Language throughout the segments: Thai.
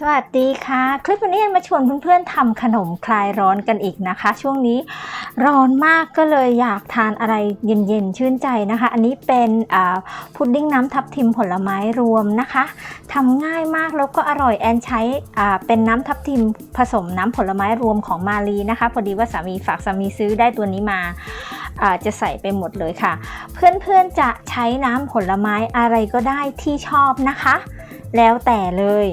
สวัสดีค่ะ คลิปวันนี้มาชวนเพื่อนๆทำขนมคลายร้อนกันอีกนะคะ ช่วงนี้ร้อนมากก็เลยอยากทานอะไรเย็นๆชื่นใจนะคะ อันนี้เป็นพุดดิ้งน้ำทับทิมผลไม้รวมนะคะทำง่ายมากแล้วก็อร่อยแอนใช้เป็นน้ำทับทิมผสมน้ำผลไม้รวมของมาลีนะคะพอดีว่าสามีฝากสามีซื้อได้ตัวนี้มาจะใส่ไปหมดเลยค่ะ เพื่อนๆจะใช้น้ำผลไม้อะไรก็ได้ที่ชอบนะคะ แล้วแต่เลย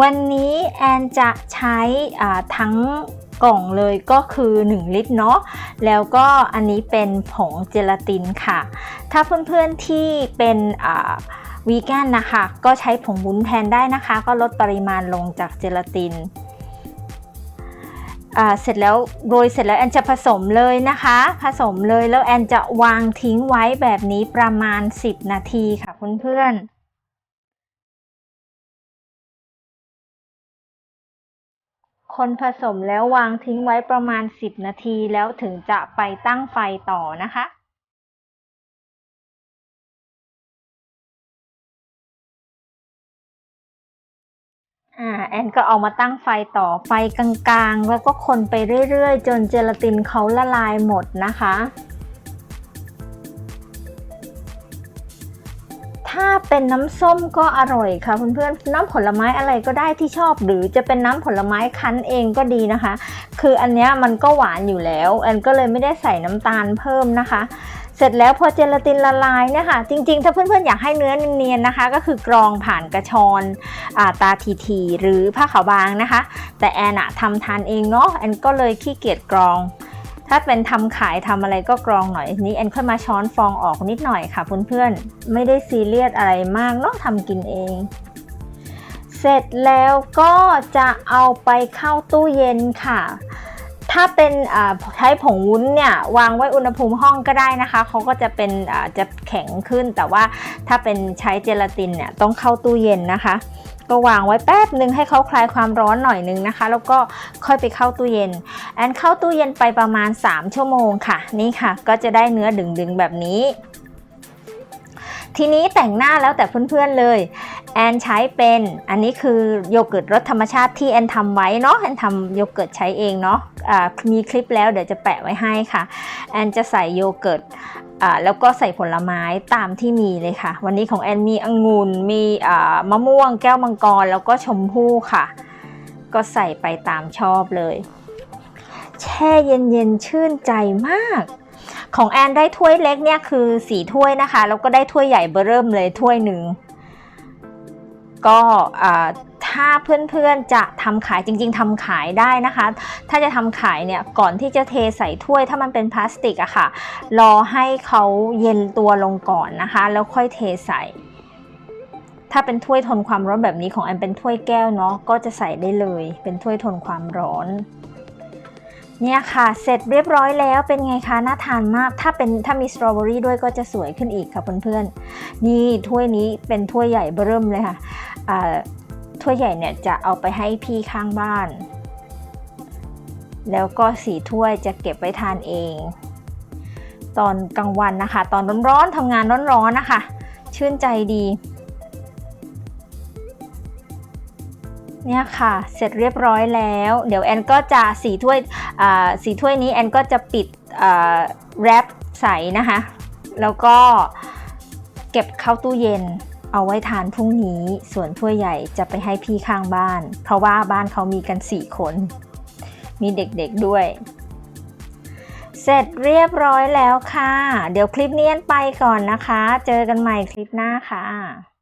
วันนี้แอนจะใช้ทั้งกล่องเลยก็คือ 1 ลิตรเนาะแล้วก็อันนี้เป็นผงเจลาตินค่ะ ถ้าเพื่อนๆที่เป็นวีแกนนะคะ ก็ใช้ผงวุ้นแทนได้นะคะ ก็ลดปริมาณลงจากเจลาตินเสร็จแล้วโรยเสร็จแล้วแอนจะผสมเลยนะคะ ผสมเลยแล้วแอนจะวางทิ้งไว้แบบนี้ประมาณ 10 นาทีค่ะเพื่อนๆ คนผสมแล้ววางทิ้งไว้ประมาณ 10 นาทีแล้วถึงจะไปตั้งไฟต่อนะคะ อ่าแอนก็เอามาตั้งไฟต่อไฟกลางๆ แล้วก็คนไปเรื่อยๆ จนเจลาตินเขาละลายหมดนะคะ ถ้าเป็นน้ำส้มก็อร่อยค่ะเพื่อนๆน้ำผลไม้อะไรก็ได้ที่ชอบ หรือจะเป็นน้ำผลไม้คั้นเองก็ดีนะคะ คืออันนี้มันก็หวานอยู่แล้วแอนก็เลยไม่ได้ใส่น้ำตาลเพิ่มนะคะ เสร็จแล้วพอเจลาตินละลายเนี่ยค่ะ จริงๆ ถ้าเพื่อนๆอยากให้เนื้อเนียนๆนะคะ ก็คือกรองผ่านกระชอนอาตาทีทีหรือผ้าขาวบางนะคะ แต่แอนอะทำทานเองเนาะแอนก็เลยขี้เกียจกรอง ถ้าเป็นทำขายทำอะไรก็กรองหน่อยนี้แอนค่อยมาช้อนฟองออกนิดหน่อยค่ะเพื่อนๆไม่ได้ซีเรียสอะไรมากเนาะทำกินเอง เสร็จแล้วก็จะเอาไปเข้าตู้เย็นค่ะ ถ้าเป็นใช้ผงวุ้นเนี่ยวางไว้อุณหภูมิห้องก็ได้นะคะเขาก็จะเป็นจะแข็งขึ้น แต่ว่าถ้าเป็นใช้เจลาตินเนี่ยต้องเข้าตู้เย็นนะคะ ก็วางไว้แป๊บหนึ่งให้เขาคลายความร้อนหน่อยนึงนะคะ แล้วก็ค่อยไปเข้าตู้เย็น แอนเข้าตู้เย็นไปประมาณ 3 ชั่วโมงค่ะ นี่ค่ะ ก็จะได้เนื้อดึงๆแบบนี้ ทีนี้แต่งหน้าแล้วแต่เพื่อนๆเลย แอนใช้เป็นอันนี้คือโยเกิร์ตรสธรรมชาติที่แอนทำไว้เนาะแอนทำโยเกิร์ตใช้เองเนาะะมีคลิปแล้วเดี๋ยวจะแปะไว้ให้ค่ะแอนจะใส่โยเกิร์ตแล้วก็ใส่ผลไม้ตามที่มีเลยค่ะ วันนี้ของแอนมีองุ่นมีมะม่วงแก้วมังกร แล้วก็ชมพู่ค่ะ ก็ใส่ไปตามชอบเลย แช่เย็นๆชื่นใจมากของแอนได้ถ้วยเล็กเนี่ยคือสีถ้วยนะคะ แล้วก็ได้ถ้วยใหญ่เบอร์เริ่มเลยถ้วยหนึ่ง ก็ถ้าเพื่อนๆจะทำขายจริง ๆทำขายได้นะคะ ถ้าจะทำขายเนี่ยก่อนที่จะเทใส่ถ้วยถ้ามันเป็นพลาสติกอะค่ะ รอให้เขาเย็นตัวลงก่อนนะคะ แล้วค่อยเทใส่ ถ้าเป็นถ้วยทนความร้อนแบบนี้ของแอนเป็นถ้วยแก้วเนาะก็จะใส่ได้เลย เป็นถ้วยทนความร้อนเนี่ยค่ะ เสร็จเรียบร้อยแล้วเป็นไงคะ น่าทานมาก ถ้าเป็นถ้ามีสตรอเบอรี่ด้วยก็จะสวยขึ้นอีกค่ะเพื่อนๆ นี่ถ้วยนี้เป็นถ้วยใหญ่เบิ่มเลยค่ะ ถ้วยใหญ่เนี่ยจะเอาไปให้พี่ข้างบ้าน แล้วก็สีถ้วยจะเก็บไว้ทานเอง ตอนกลางวันนะคะ ตอนร้อนๆทำงานร้อนๆนะคะ ชื่นใจดี เนี่ยค่ะ เสร็จเรียบร้อยแล้ว เดี๋ยวแอนก็จะสีถ้วยสีถ้วยนี้แอนก็จะปิดแรปใสนะคะ แล้วก็เก็บเข้าตู้เย็น เอาไว้ทานพรุ่งนี้ ส่วนถ้วยใหญ่จะไปให้พี่ข้างบ้าน เพราะว่าบ้านเขามีกันสี่คน มีเด็กๆด้วย เสร็จเรียบร้อยแล้วค่ะ เดี๋ยวคลิปนี้ไปก่อนนะคะ เจอกันใหม่คลิปหน้าค่ะ